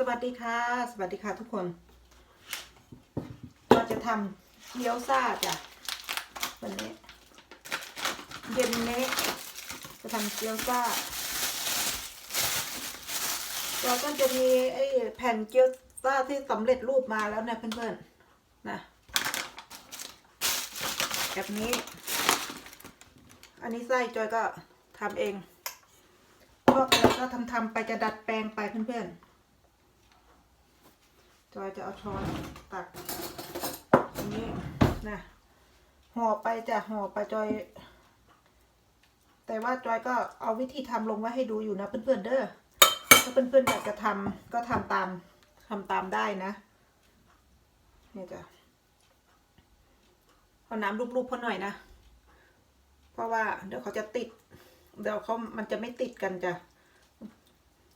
สวัสดีค่ะ สวัสดีค่ะทุกคนเราจะทำเกี๊ยวซ่าจ้ะวันนี้เย็นนี้จะทำเกี๊ยวซ่าเราก็จะมีไอ้แผ่นเกี๊ยวซ่าที่สำเร็จรูปมาแล้วนะเพื่อนๆนะแบบนี้ อันนี้ไส้จอยก็ทำเองพวกอะไรก็ทำๆไปจะดัดแปลงไปเพื่อนๆ จอยจะเอาช้อนตักนนี้นะห่อไปจะห่อไปจอย แต่ว่าจอยก็เอาวิธีทำลงไว้ให้ดูอยู่นะเพื่อนๆเด้อถ้าเพื่อนๆอยากจะทำก็ทำตามทำตามได้นะเนี่ยจ้ะเอาน้ำรูปๆเขาหน่อยนะ เพราะว่าเดี๋ยวเขาจะติด เดี๋ยวเขามันจะไม่ติดกันจ้ะ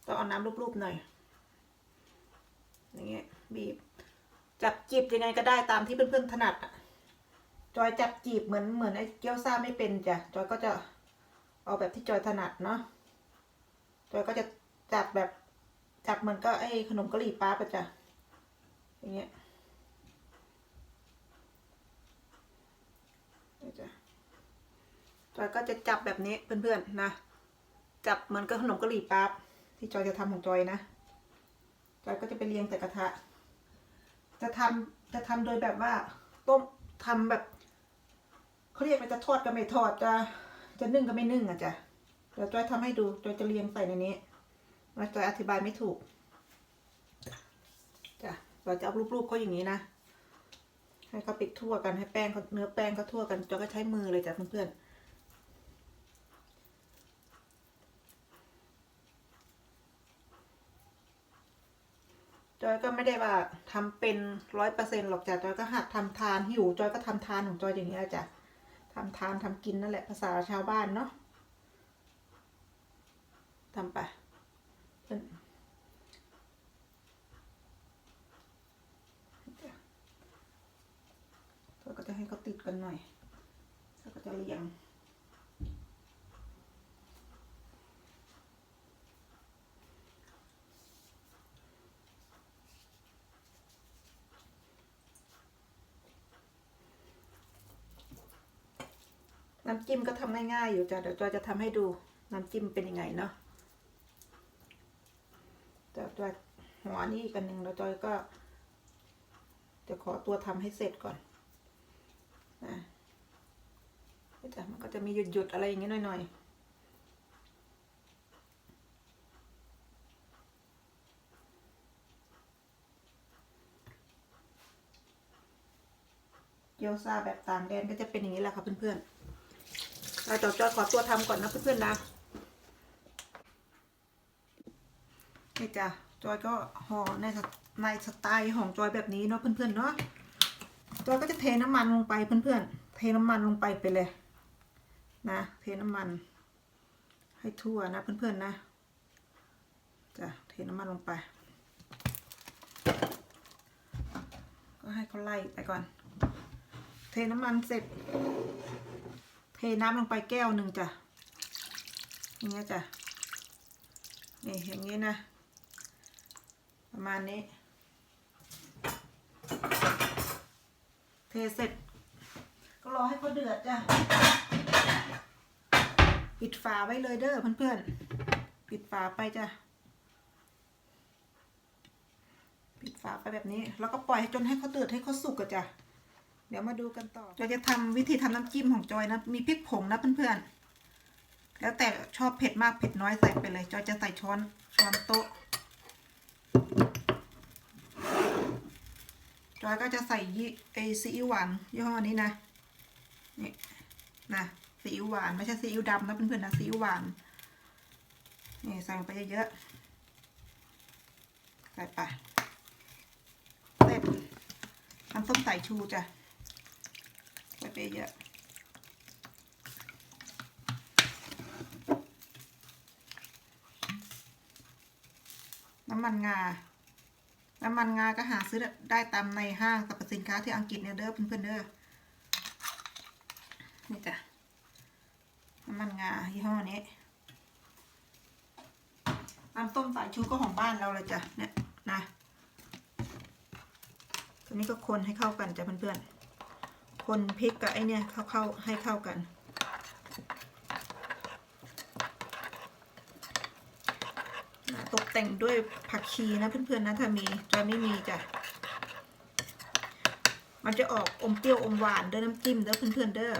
ต้องเอาน้ำรูปๆหน่อยอย่างเงี้ย บีบ จับจีบยังไงก็ได้ตามที่เพื่อนๆถนัดอะจอยจับจีบเหมือนเหมือนไอ้เกี๊ยวซ่าไม่เป็นจ้ะจอยก็จะเอาแบบที่จอยถนัดเนาะจอยก็จะจับแบบจับเหมือนก็ไอ้ขนมกะหรี่ปั๊บอะจ้ะอย่างเงี้ยจ้ะจอยก็จะจับแบบนี้เพื่อนๆนะจับมือนกับขนมกะหรี่ปั๊บที่จอยจะทำของจอยนะจอยก็จะไปเรียงแต่กระทะ จะทำจะทำโดยแบบว่าต้มทำแบบเขาเรียกว่าจะทอดก็ไม่ทอดจะจะนึ่งก็ไม่นึ่งอะจ้ะเดี๋ยวจอยทำให้ดูจอยจะเรียงใส่ในนี้แล้วจอยอธิบายไม่ถูกจ้ะจอยจะเอารูปๆเขาอย่างนี้นะให้เขาปิดทั่วกันให้แป้งเขาเนื้อแป้งเขาทั่วกันจอยก็ใช้มือเลยจ้ะเพื่อนๆ จอยก็ไม่ได้ว่าทำเป็นร้อยเปอร์เซ็นต์หรอกจ้ะจอยก็หัดทำทานหิวจอยก็ทำทานของจอยอย่างนี้ยจ้ะทำทานทำกินนั่นแหละภาษาชาวบ้านเนาะทำไปเป็นจอยก็จะให้เขาติดกันหน่อยแล้วก็จะเรียง น้ำจิ้มก็ทำง่ายๆอยู่จ้ะเดี๋ยวจอยจะทำให้ดูน้ำจิ้มเป็นยังไงเนาะแต่จอยหัวนี่กันหนึ่งแล้วจอยก็จะขอตัวทำให้เสร็จก่อนนะจ้ะมันก็จะมีหยุดๆอะไรอย่างเงี้ยหน่อยๆเกี๊ยวซาแบบต่างแดนก็จะเป็นอย่างนี้แหละค่ะเพื่อนๆ เราจอยจอยขอตัวทำก่อนนะเพื่อนๆนะ นี่จ้ะจอยก็ห่อในสในสไตล์ของจอยแบบนี้เนาะเพื่อนๆเนาะจอยก็จะเทน้ำมันลงไปเพื่อนๆ เทน้ำมันลงไปไปเลย นะ เทน้ำมัน ให้ทั่วนะเพื่อนๆนะจ้ะเทน้ำมันลงไป ก็ให้เขาไล่ไปก่อน เทน้ำมันเสร็จ เทน้ำลงไปแก้วหนึ่งจ้ะอย่างเงี้ยจ้ะนี่อย่างงี้นะ ประมาณนี้ เทเสร็จ ก็รอให้เขาเดือดจ้ะปิดฝาไว้เลยเด้อเพื่อนๆ ปิดฝาไปจ้ะ ปิดฝาไปแบบนี้ แล้วก็ปล่อยให้จนให้เขาเดือดให้เขาสุกอะจ้ะ เดี๋ยวมาดูกันต่อจอยจะทำวิธีทำน้ำจิ้มของจอยนะ มีพริกผงนะเพื่อนๆ แล้วแต่ชอบเผ็ดมากเผ็ดน้อยใส่ไปเลย จอยจะใส่ช้อนช้อนโต๊ะ จอยก็จะใส่ยี่ไอซีอิ๊วหวานยี่ห้อนี้นะ นี่นะซีอิ๊วหวานไม่ใช่ซีอิ๊วดำนะเพื่อนๆนะซีอิ๊วหวาน นี่ใส่ลงไปเยอะๆ ใส่ไปเสร็จน้ำส้มสายชูจ้ะ ไปเยอะน้ำมันงา น้ำมันงาก็หาซื้อได้ตามในห้างสรรพสินค้าที่อังกฤษเนี่ยเด้อเพื่อนๆเด้อ นี่จ้ะ น้ำมันงายี่ห้อนี้ น้ำต้มสายชูก็ของบ้านเราเลยจ้ะ เนี่ยนะ ตัวนี้ก็คนให้เข้ากันจ้ะเพื่อนๆ คนพริกกับไอเนี่ยเข้าเข้าให้เข้ากัน ตกแต่งด้วยผักชีนะเพื่อนๆนะถ้ามีจอยไม่มีจ้ะ มันจะออกอมเปรี้ยวอมหวานด้อน้ำจิ้มเด้อเพื่อนๆเด้อ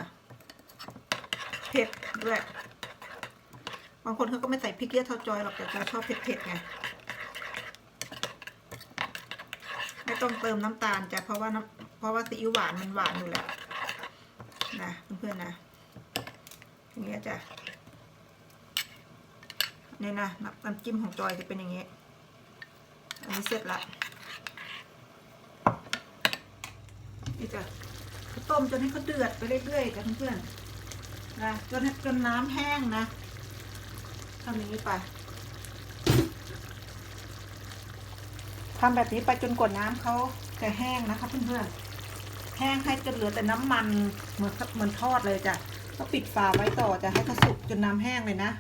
เผ็ดด้วย บางคนเขาก็ไม่ใส่พริกเยอะเท่าจอยหรอกแต่จอยชอบเผ็ดๆไงไม่ต้องเติมน้ำตาลจ้ะเพราะว่าน้ำ เพราะว่าซีอิ๊วหวานมันหวานอยู่แล้วนะเพื่อนๆนะอย่างเงี้ยจ้ะเนี่ยนะน้ำจิ้มของจอยจะเป็นอย่างนี้ยอันนี้เสร็จละนี่จ้ะต้มจนให้เขาเดือดไปเรื่อยๆจ้ะเพื่อนนะจนให้จนน้ำแห้งนะทำอย่างนี้ไปทำแบบนี้ไปจนกว่าน้ำเขาจะแห้งนะคะเพื่อนๆ แห้งให้จนเหลือแต่น้ำมันเหมือนเหมือนทอดเลยจ้ะก็ปิดฝาไว้ต่อจะให้เขาสุกจนน้ำแห้งเลยนะ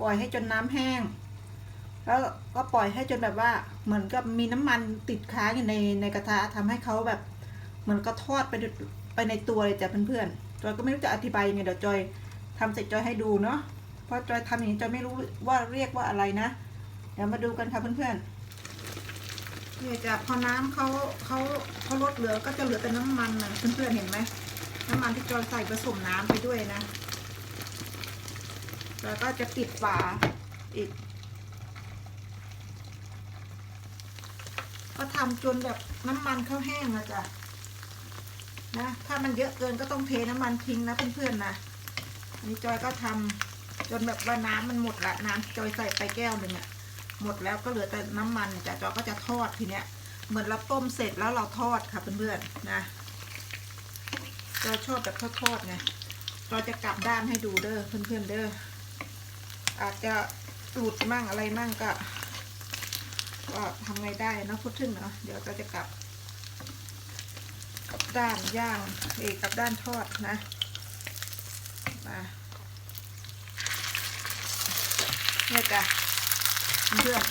ปล่อยให้จนน้ำแห้ง แล้วก็ปล่อยให้จนแบบว่าเหมือนกับมีน้ำมันติดค้างอยู่ในในกระทะทำให้เขาแบบเหมือนก็ทอดไปด้วยไปในตัวเลยจ้ะเพื่อนๆจอยก็ไม่รู้จะอธิบายยังไงเดี๋ยวจอยทำเสร็จจอยให้ดูเนาะเพราะจอยทำอย่างนี้จอยไม่รู้ว่าเรียกว่าอะไรนะเดี๋ยวมาดูกันค่ะเพื่อนๆ เนี่ยจะพอน้ำเขาเขาเขาลดเหลือก็จะเหลือแต่น้ำมันนะเพื่อนๆเห็นไหมน้ำมันที่จอยใส่ผสมน้ำไปด้วยนะ แล้วก็จะปิดฝาอีก ก็ทำจนแบบน้ำมันเขาแห้งอะจ้ะนะถ้ามันเยอะเกินก็ต้องเทน้ำมันทิ้งนะเพื่อนๆนะอันนี้จอยก็ทำจนแบบว่าน้ำมันหมดละน้ำที่จอยใส่ไปแก้วหนึ่งอะ หมดแล้วก็เหลือแต่น้ำมันจ้ะจอก็จะทอดทีเนี้ยเหมือนเราต้มเสร็จแล้วเราทอดค่ะเพื่อนๆนะจอชอบแบบทอดๆไงจอยจะกลับด้านให้ดูเด้อเพื่อนๆเด้ออาจจะหลุดมั่งอะไรมั่งก็ก็ทำไงได้นะพูดถึงเนาะเดี๋ยวเราจะกลับกลับด้านย่างเอกกลับด้านทอดนะมาเนี่ยจ้ะ เพื่อน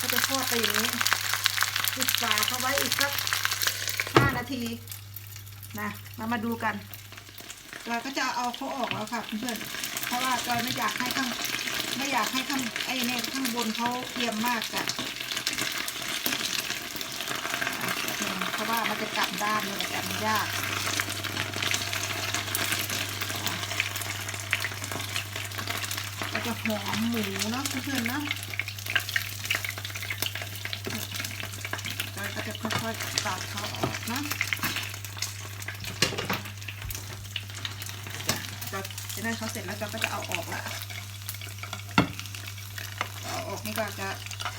ก็จะทอดไปอย่างนี้ปิดฝาเข้าไว้อีกสักห้านาทีนะมามาดูกันเราก็จะเอาเขาออกแล้วค่ะเพื่อนเพราะว่าจอยไม่อยากให้ข้างไม่อยากให้ข้างไอ้เนี่ยข้างบนเขาเทียมมากจ้ะเพราะว่ามันจะกลับด้านเลยแต่มันยาก จะหอมหมูเนาะเพื่อนๆนะจอยก็จะค่อยๆตัดเขาออกนะจะจะได้เขาเสร็จแล้วจอยก็จะเอาออกละเอาออกนี่ก็จะ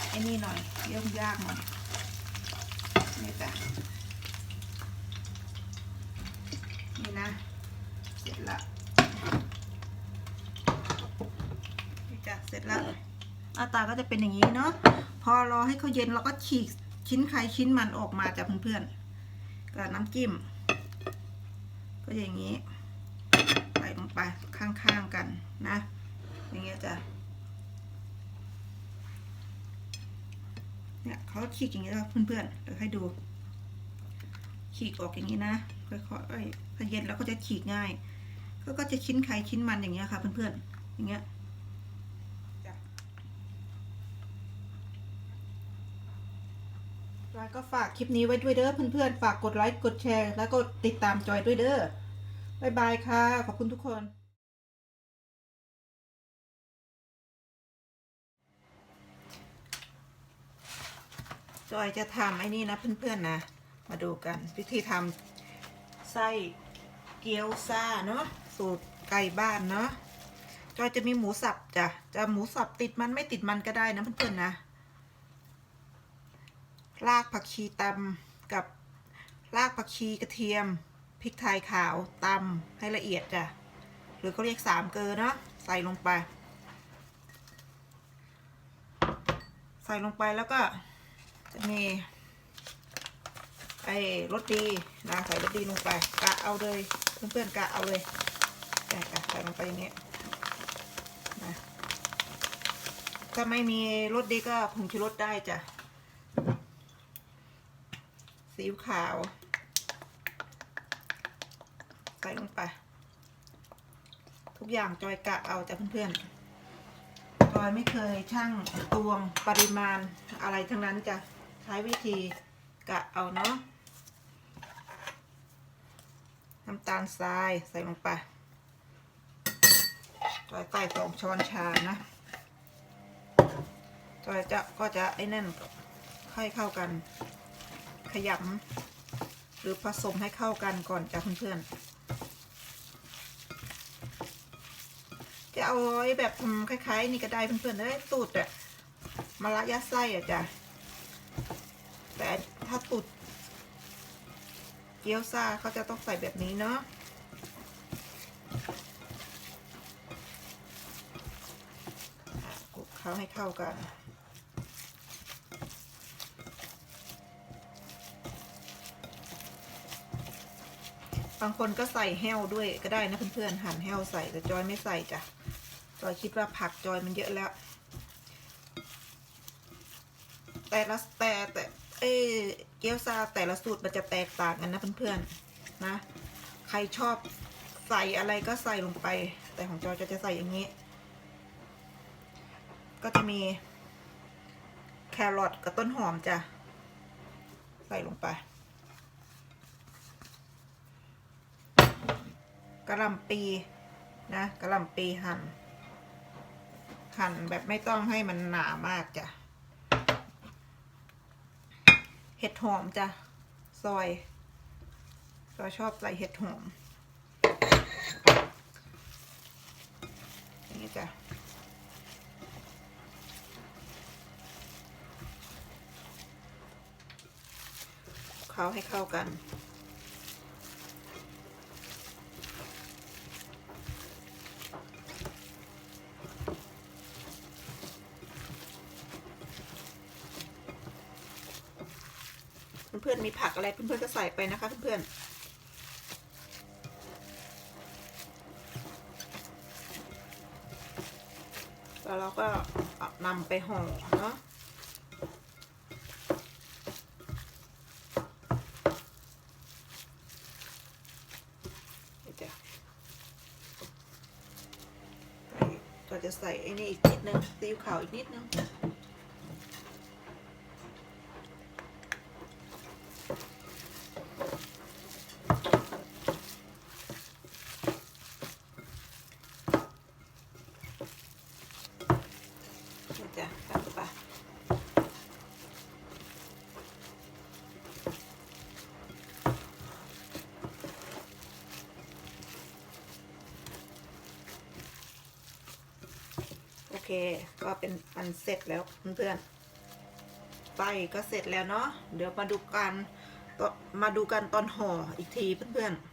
ไอ้นี่หน่อยเยี่ยมยากหน่อยนี่จ้ะนี่นะ เสร็จละนี่จ้ะเสร็จแล้วหน้าตาก็จะเป็นอย่างนี้เนาะพอรอให้เขาเย็นเราก็ฉีกชิ้นใครชิ้นมันออกมาจากเพื่อนๆกับน้ำจิ้ม ก็อย่างนี้ใส่ลงไปข้างๆกันนะ อย่างเงี้ยจ้ะเนี่ยเขาฉีกอย่างนี้แล้วเพื่อนๆเดี๋ยวให้ดู ฉีกออกอย่างนี้นะค่อยๆพอเย็นแล้วก็จะฉีกง่ายก็ก็จะชิ้นไข่ชิ้นมันอย่างเงี้ยค่ะเพื่อนๆอย่างเงี้ยแล้ว ก็ฝากคลิปนี้ไว้ด้วยเด้อเพื่อนๆ ฝากกดไลค์กดแชร์ แล้วก็ติดตามจอยด้วยเด้อบ๊ายบายค่ะ ขอบคุณทุกคนจอยจะทำไอ้นี่นะเพื่อนๆนะ มาดูกันวิธีทำไส้เกี๊ยวซ่าเนาะสูตรไก่บ้านเนาะจอยจะมีหมูสับจ้ะจะหมูสับติดมันไม่ติดมันก็ได้นะเพื่อนๆนะ รากผักชีตำกับรากผักชีกระเทียมพริกไทยขาวตำให้ละเอียดจ้ะหรือเขาเรียกสามเกลือเนาะใส่ลงไป ใส่ลงไปแล้วก็จะมีไอ้รสดีนะใส่รสดีลงไปกะเอาเลยเพื่อนๆกะเอาเลยใส่กะใส่ลงไปอย่างนี้นะถ้าไม่มีรสดีก็ผงชูรสได้จ้ะ ซีอิ๊วขาว ใส่ลงไป ทุกอย่างจอยกะเอาจ้ะเพื่อนๆจอยไม่เคยช่างตวงปริมาณอะไรทั้งนั้นจะใช้วิธีกะเอาเนาะน้ำตาลทรายใส่ลงไปจอยใส่สองช้อนชานะจอยจะก็จะไอ้นั่นให้เข้ากัน ขยำหรือผสมให้เข้ากันก่อนจ้ะเพื่อนๆจะเอาไว้แบบคล้ายๆ นี่ก็ได้เพื่อนๆเลยตูดอะมะระยัดไส้อะจ้ะแต่ถ้าตูดเกี๊ยวซ่าเขาจะต้องใส่แบบนี้เนาะอะคลุกเคล้าให้เข้ากัน บางคนก็ใส่แห้วด้วยก็ได้นะเพื่อนๆหั่นแห้วใส่แต่จอยไม่ใส่จ้ะจอยคิดว่าผักจอยมันเยอะแล้ว แต่ละแต่แต่เอเกี๊ยวซาแต่ละสูตรมันจะแตกต่างกันนะเพื่อนๆนะ ใครชอบใส่อะไรก็ใส่ลงไป แต่ของจอยจะจะใส่อย่างนี้ ก็จะมีแครอทกับต้นหอมจ้ะใส่ลงไป ระหลำปีนะกระหลำปีหั่น หั่นแบบไม่ต้องให้มันหนามากจ้ะ เห็ดหอมจ้ะ ซอย เราชอบใส่เห็ดหอมนี้จ้ะเขาให้เข้ากัน เพื่อนๆมีผักอะไรเพื่อนๆก็ใส่ไปนะคะเพื่อนๆแล้วเราก็นำไปห่อเนาะนี่จ้ะเราจะใส่ไอ้นี่อีกนิดนึงซีอิ๊วขาวอีกนิดนึง จ้ะตั้งไปโอเค ก็เป็นอันเสร็จแล้วเพื่อนๆไส้ก็เสร็จแล้วเนาะ เดี๋ยวมาดูกัน มาดูกันตอนห่ออีกทีเพื่อนๆ